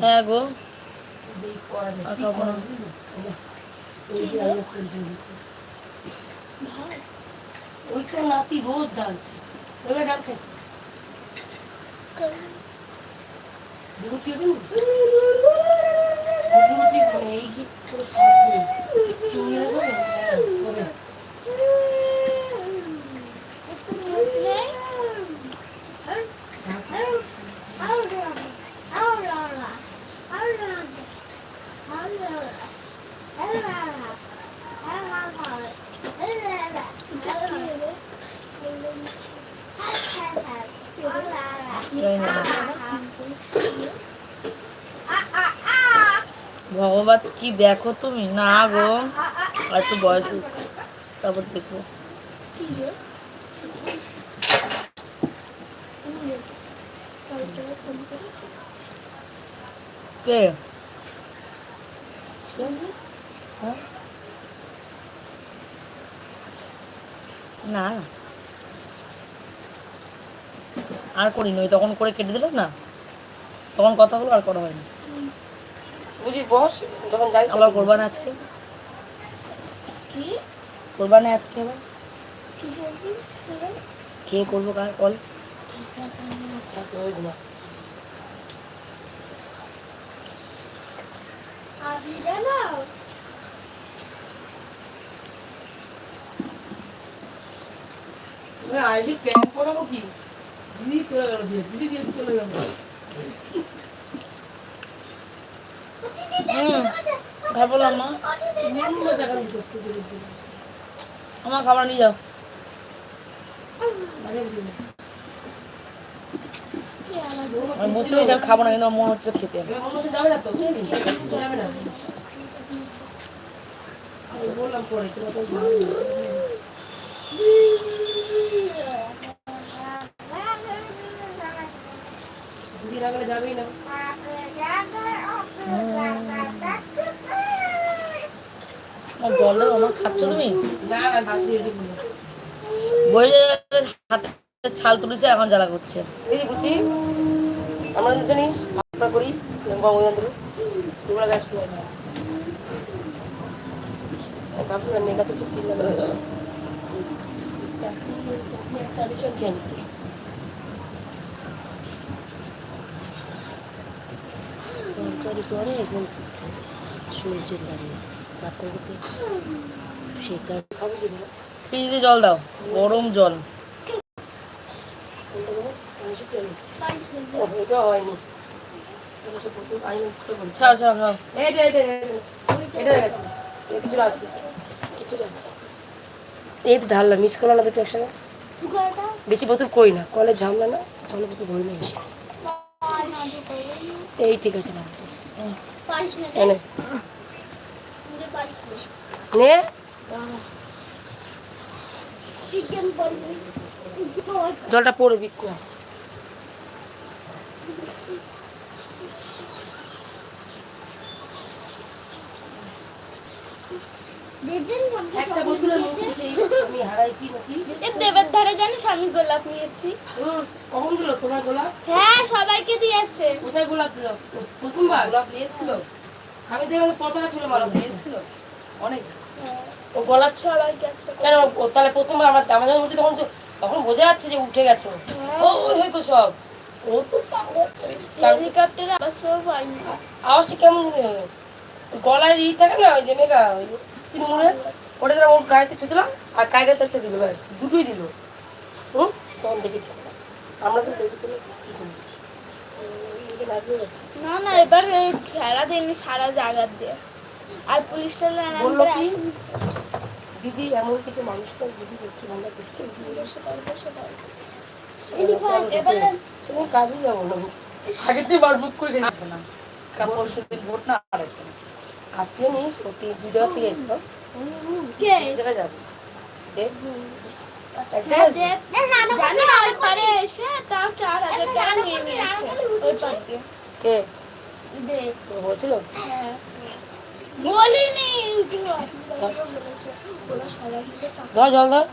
হ্যাঁ করা। করা? ওই তো নাতি রোজ ডালছে ওইটা ডাল খাইছে এই কি নেই। চিংড়ি ভগবত কি দেখো তুমি? না গো একটু বয়স তারপর দেখব। কে? না। না। আর করিনি ওই তখন করে কেটে দিলাম না? তখন কথা হলো আর করা হয়নি। বুঝি বস যখন যাই আবার করবা না আজকে? করবা না আজকে আবার? খেয়ে করব? কার কল? ঘুমা পরাবো কি? দিদি চলে গেল দিয়ে দিদি দিয়ে চলে গেল। হুম খাই বললাম না আমার খাবার নিয়ে যাও। আমি বুঝতে পেরেছি আমি খাব না কিন্তু আমার মনে হচ্ছে খেতে। বললাম পরে তোরা তো যাবে না। দিদির আগে যাবেই না আমার জল দেবো আমার খাচ্ছ তুমি। বই হাতে ছাল তুলেছে এখন জ্বালা করছে। এই যে বুঝছি আমরা জানিস ভাতটা করি গঙ্গযন্ত্র তোমরা না কাপড় নেগা তো খেয়ে নিছি তরকারি করে এবং সূর্যের দাঁড়িয়ে খাব কি ফ্রিজে জল দাও গরম জল। এটা হয়নি। ছাড় ছাড় এই এটা গেছে। আছে। আছে। তো ঢাললাম মিস করলাম না দুটো একসাথে? বেশি বোতল কই না কলে ঝামলা না কলে বোতল ভরি না বেশি এই ঠিক আছে না নে জলটা পড়ে বিস না দেবের ধারে জানিস আমি গোলাপ নিয়েছি। কখন দিল? তোমার গোলাপ? হ্যাঁ সবাইকে দিয়েছে। কোথায় গোলাপ দিল? প্রথমবার? গোলাপ আমি দেখলাম পতাকা ছিল অনেক। ও একটা কেন? তাহলে প্রথমবার আমার আমার যখন উঠি তখন তখন বোঝা যাচ্ছে যে উঠে গেছে। ও। ও ওই হয়তো সব। ও তো হেলিকপ্টারে পাবো পাইনি আওয়াজটা কেমন গলায় ই থাকে না ওই যে মেঘা তৃণমূলে ওটা দিলাম ওর গায়েতে ছুটলাম আর কায়দা একটা দিল ব্যাস দুটোই দিল। হুম? তখন দেখেছি আমরা। তো দেখেছি কিছু না। না এবার খেলা দিনই সারা জায়গার দিয়ে। আর পুলিশটা বলল কি দিদি এমন কিছু মানুষকে দিদি দেখছি আমরা দেখছি এবার সেদিন কাজে যাব না আগের দিন বার বুক করে গেছি আসবে না পরশু দিন ভোট না আর আসবে না আজকে নিস ও দু জায়গা থেকে এসছো জায়গায় যাবে দেখ এক হ্যাঁ, জায়গায় দেব। জানো ওই এসে তাও চার হাজার টাকা নিয়ে নিয়েছে ওই পার কে বলছিল হ্যাঁ বলিনি ধর জল ধর,